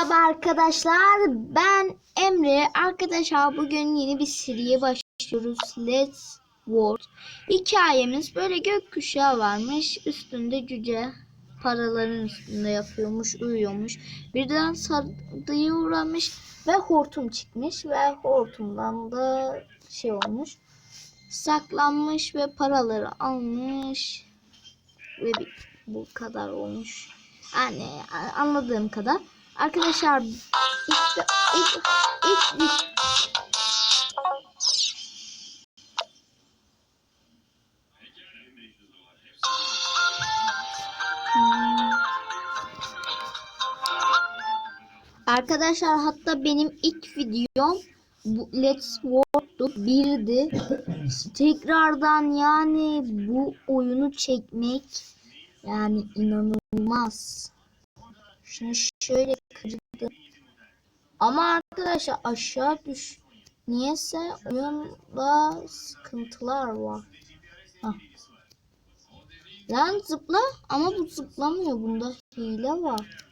Merhaba arkadaşlar. Ben Emre. Arkadaşlar bugün yeni bir seriye başlıyoruz. Let's World. Hikayemiz böyle gökkuşağı varmış. Üstünde cüce paraların üstünde yapıyormuş, uyuyormuş. Birden sardıya uğramış ve hortum çıkmış ve hortumdan da şey olmuş. Saklanmış ve paraları almış. Ve bu kadar olmuş. Yani anladığım kadar. Arkadaşlar ilk ilk ilk, ilk. Arkadaşlar hatta benim ilk videom bu Let's World'du birdi. Tekrardan yani bu oyunu çekmek yani inanılmaz. Şunu şöyle kırdım. Ama arkadaşlar aşağı düş. Niyeyse oyunda sıkıntılar var. Hah. Lan zıpla ama bu zıplamıyor. Bunda hile var.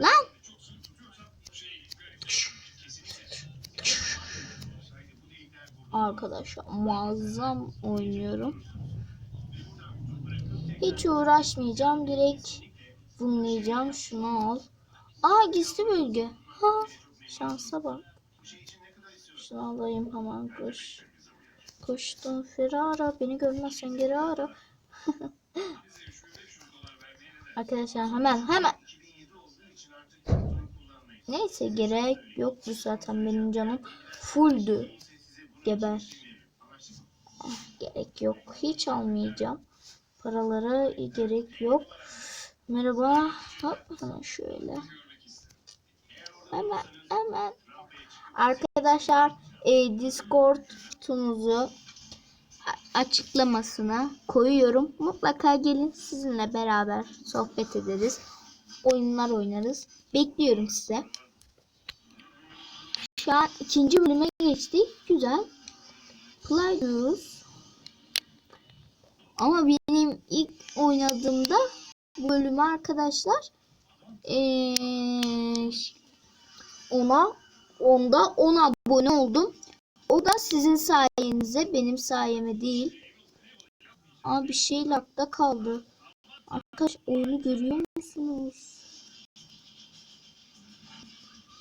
Lan. Arkadaşlar muazzam oynuyorum. Hiç uğraşmayacağım. Direkt bunlayacağım. Şunu al. Aa gizli bölge. Ha, şansa bak. Şunu alayım hemen koş. Koştum Ferrara. Beni görmezsen geri ara. Arkadaşlar hemen hemen. Neyse gerek yoktu zaten benim canım fulldü. Geber. Ah, gerek yok. Hiç almayacağım. Paralara gerek yok. Merhaba. Hop hemen şöyle. Hemen hemen. Arkadaşlar e, Discord'umuzu a- açıklamasına koyuyorum. Mutlaka gelin sizinle beraber sohbet ederiz. Oyunlar oynarız. Bekliyorum size. Şu an ikinci bölüme geçtik. Güzel. Play diyoruz. Ama benim ilk oynadığımda bölümü arkadaşlar eee ona onda 10 abone oldum. O da sizin sayenizde benim sayeme değil. Ama bir şey lakta kaldı. Arkadaş oyunu görüyor musunuz?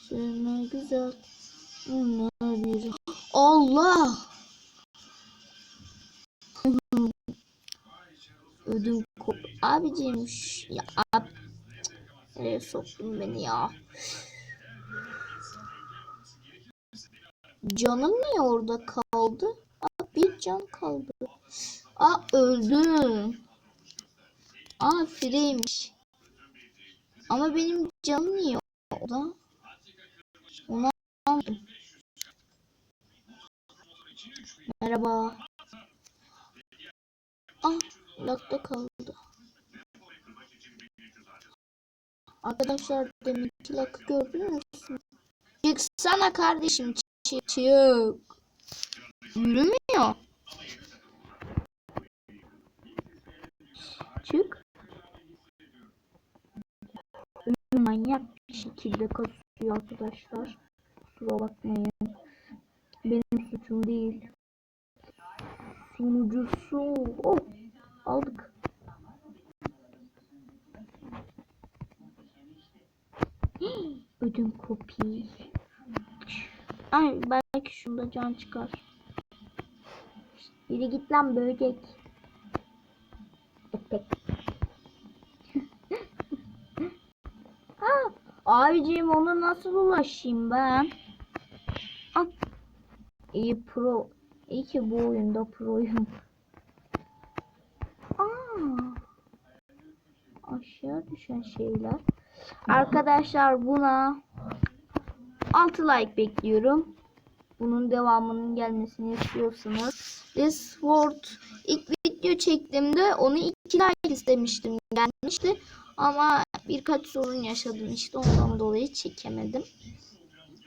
Şöyle güzel. Bunlar bir. Allah! Ödüm kop. Abicim ya ab. Nereye soktun beni ya? Canım niye orada kaldı? Aa, bir can kaldı. Aa öldüm. Aa freymiş. Ama benim canım niye orada? Onu almadım. Merhaba. Ah lakta kaldı. Arkadaşlar deminki lakı gördünüz mü? Çıksana kardeşim çık çık. Yürümüyor. Çık. Manyak bir şekilde kasıyor arkadaşlar. Kusura bakmayın. Benim suçum değil. Sunucusu. Oh, aldık. Hii, Ödüm kopi. Ay şunda can çıkar. Yürü git lan böcek. Öpek. ha, abiciğim ona nasıl ulaşayım ben? Ah. İyi pro. İyi ki bu oyunda proyum. Aa. Aşağı düşen şeyler. Arkadaşlar buna 6 like bekliyorum. Bunun devamının gelmesini istiyorsanız. This World ilk video çektiğimde onu 2 like istemiştim. Gelmişti. Ama birkaç sorun yaşadım işte ondan dolayı çekemedim.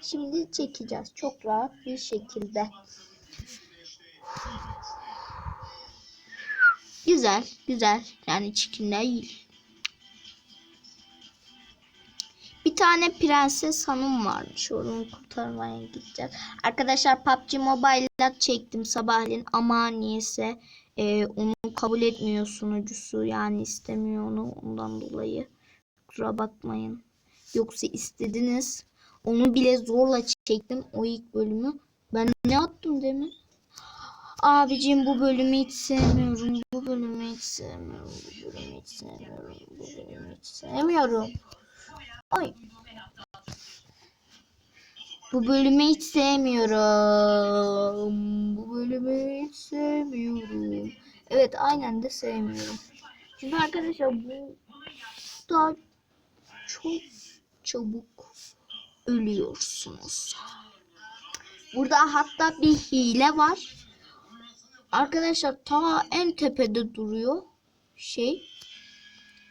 Şimdi çekeceğiz çok rahat bir şekilde. Güzel, güzel. Yani çirkin Bir tane prenses hanım varmış. Onu kurtarmaya gideceğiz. Arkadaşlar PUBG Mobile'da çektim sabahleyin ama niyeyse e, onu kabul etmiyor sunucusu. Yani istemiyor onu ondan dolayı. Kusura bakmayın. Yoksa istediniz. Onu bile zorla çektim o ilk bölümü. Ben ne attım demin? Abicim bu bölümü hiç sevmiyorum. Bu bölümü hiç sevmiyorum. Bu bölümü hiç sevmiyorum. Bu bölümü hiç sevmiyorum. Ay. Bu bölümü hiç sevmiyorum. Bu bölümü hiç sevmiyorum. Evet aynen de sevmiyorum. Şimdi arkadaşlar bu da çok çabuk ölüyorsunuz. Burada hatta bir hile var. Arkadaşlar ta en tepede duruyor. Şey.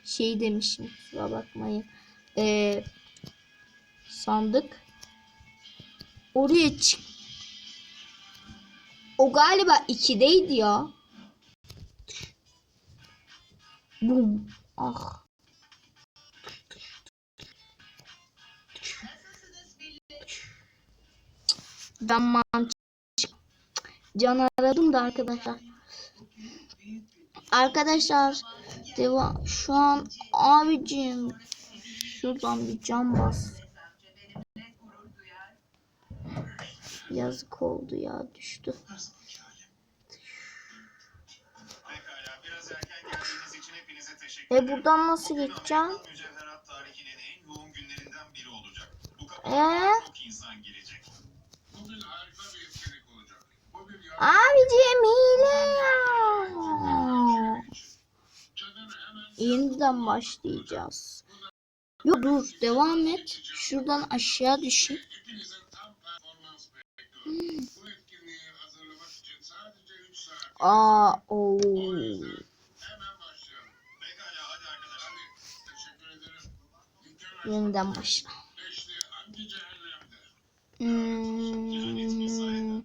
Şey demişim. Kusura bakmayın. Ee, sandık. Oraya çık. O galiba 2'deydi ya. Bum. Ah. Ben mantık can aradım da arkadaşlar. Arkadaşlar devam şu an abicim şuradan bir cam bas. Yazık oldu ya düştü. E buradan nasıl geçeceğim? Ee? yarın Abicim hile ya. Yeniden başlayacağız. Yok dur devam et. Şuradan aşağı düşeyim. hepinizin tam performans bekliyorum. Bu etkinliği hazırlamak için sadece 3 saat. Aa o. Yeniden başla. Hmm,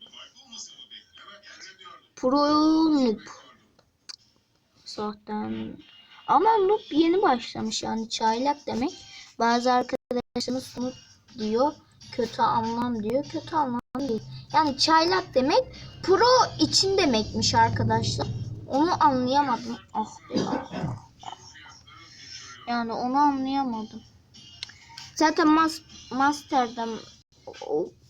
pro noob. Zaten. Ama noob yeni başlamış yani çaylak demek. Bazı arkadaşlarımız noob diyor. Kötü anlam diyor. Kötü anlam değil. Yani çaylak demek pro için demekmiş arkadaşlar. Onu anlayamadım. Ah be ya. Yani onu anlayamadım. Zaten mas master'dan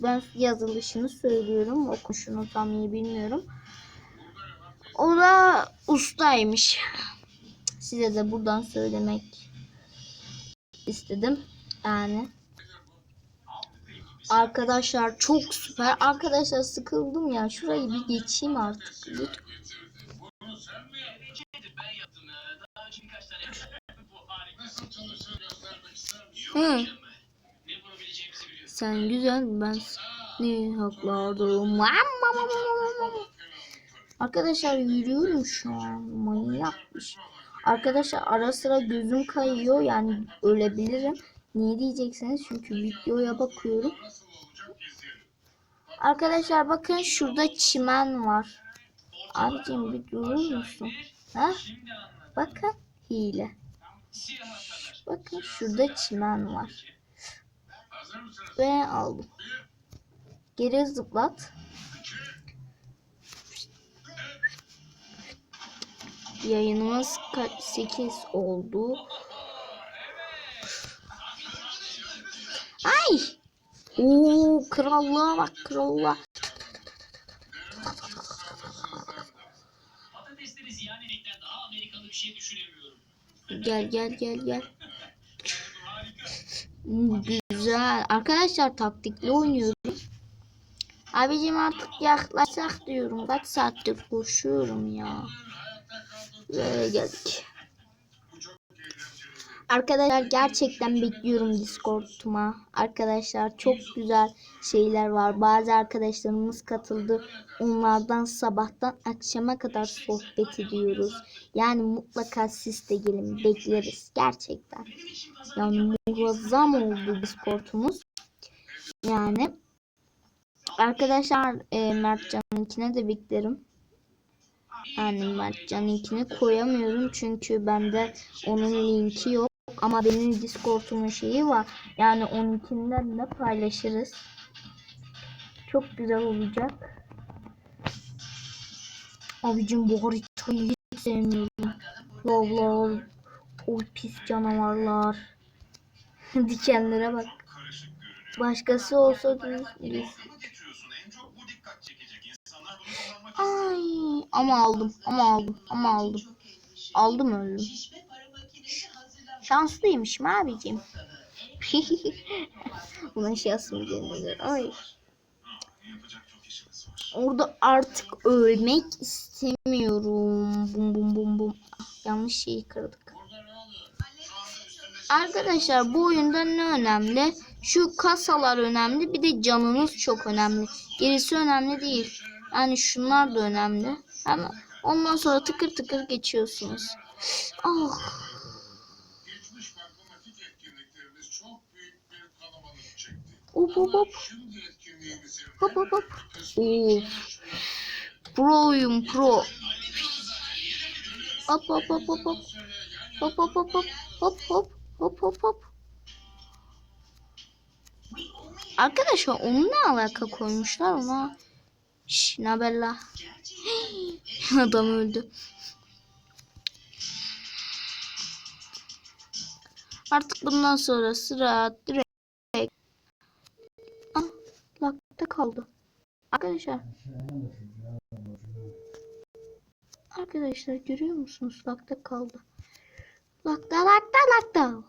ben yazılışını söylüyorum. Okunuşunu tam iyi bilmiyorum. O da ustaymış. Size de buradan söylemek istedim. Yani Arkadaşlar çok süper. Arkadaşlar sıkıldım ya. Şurayı bir geçeyim artık. Lütfen. Sen güzel ben ne haklardım. Arkadaşlar yürüyorum şu an. Manyakmış. Arkadaşlar ara sıra gözüm kayıyor. Yani ölebilirim. Niye diyeceksiniz? Çünkü videoya bakıyorum. Arkadaşlar bakın şurada çimen var. Abicim bir durur musun? Ha? Bakın hile. Bakın şurada çimen var. Ve aldım. Geri zıplat. Yayınımız 8 oldu. Ay! Oo krallığa bak krallığa. Gel gel gel gel. Güzel. Arkadaşlar taktikli oynuyorum. Abicim artık yaklaşsak diyorum. Kaç saattir koşuyorum ya. Ve geldik. Arkadaşlar gerçekten bekliyorum Discord'uma. Arkadaşlar çok güzel şeyler var. Bazı arkadaşlarımız katıldı. Onlardan sabahtan akşama kadar sohbet ediyoruz. Yani mutlaka siz de gelin bekleriz. Gerçekten. Yani muazzam oldu Discord'umuz. Yani arkadaşlar e, Mertcan'ınkine de beklerim. Yani Mertcan'ınkini koyamıyorum çünkü bende onun linki yok. Ama benim Discord'umun şeyi var. Yani 12'inden de paylaşırız. Çok güzel olacak. Abicim bu haritayı hiç sevmiyorum. Lavlar, o pis canavarlar. Dikenlere bak. Başkası olsa da biz- Ay ama aldım ama aldım ama aldım. Aldım öldüm. Şanslıymışım abicim. Buna şans mı denilir? Ay. Orada artık ölmek istemiyorum. Bum bum bum bum. Ah, yanlış şeyi kırdık. Arkadaşlar bu oyunda ne önemli? Şu kasalar önemli. Bir de canınız çok önemli. Gerisi önemli değil. Yani şunlar da önemli. Ama ondan sonra tıkır tıkır geçiyorsunuz. Ah. Çekti. Hop hop hop. Hop hop hop. Oo. Pro'yum pro. Hop hop hop hop hop. Hop hop hop hop. Hop hop. Hop hop hop. Arkadaşlar onu ne alaka koymuşlar ona? Şş, ne haber la? Adam öldü. Artık bundan sonra sıra direkt Ah, lakta kaldı. Arkadaşlar. Arkadaşlar görüyor musunuz? Lakta kaldı. Lakta lakta lakta.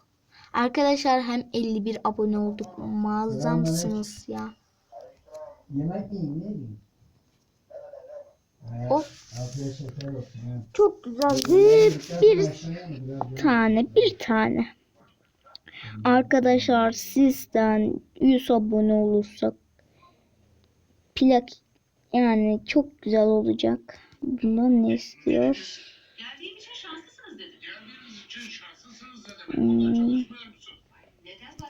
Arkadaşlar hem 51 abone olduk. Muazzamsınız ya. Yemek yiyin, ne yiyin? Of. Çok güzel Yemek bir tane bir tane. Arkadaşlar sizden 100 abone olursak plak yani çok güzel olacak. Bundan ne istiyor? Hmm.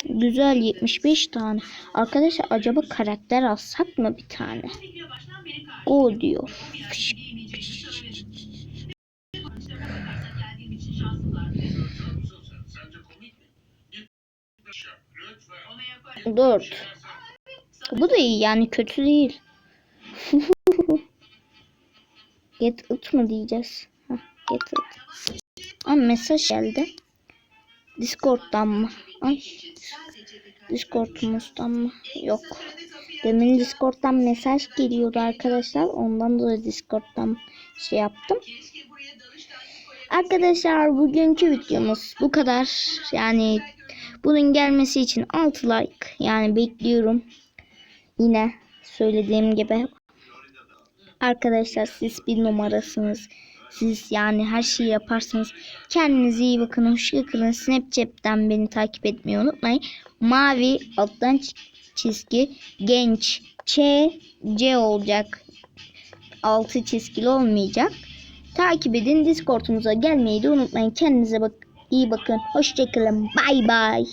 Güzel 75 tane. Arkadaşlar acaba karakter alsak mı bir tane? Video baştan beri karşı. O diyor. Bu bir yerde diyemeyeceğini söyledim. İşte bu bakarsak geldiğim için şanslılar. Görüyor musun sen? Sence komik mi? Git iş yap. Lütfen. Ona yaparım. 4. Şeyler Bu da iyi yani kötü değil. Get it mı diyeceğiz? Heh, get it. Ama mesaj geldi. Discord'dan mı? Ay. Discord'umuzdan mı? Yok. Demin Discord'dan mesaj geliyordu arkadaşlar. Ondan dolayı Discord'dan şey yaptım. Arkadaşlar bugünkü videomuz bu kadar. Yani bunun gelmesi için 6 like yani bekliyorum. Yine söylediğim gibi arkadaşlar siz bir numarasınız. Siz yani her şeyi yaparsınız. Kendinize iyi bakın. Hoşçakalın. Snapchat'ten beni takip etmeyi unutmayın. Mavi alttan ç- çizgi genç Ç C olacak. Altı çizgili olmayacak. Takip edin. Discord'umuza gelmeyi de unutmayın. Kendinize bak iyi bakın. Hoşçakalın. Bay bay.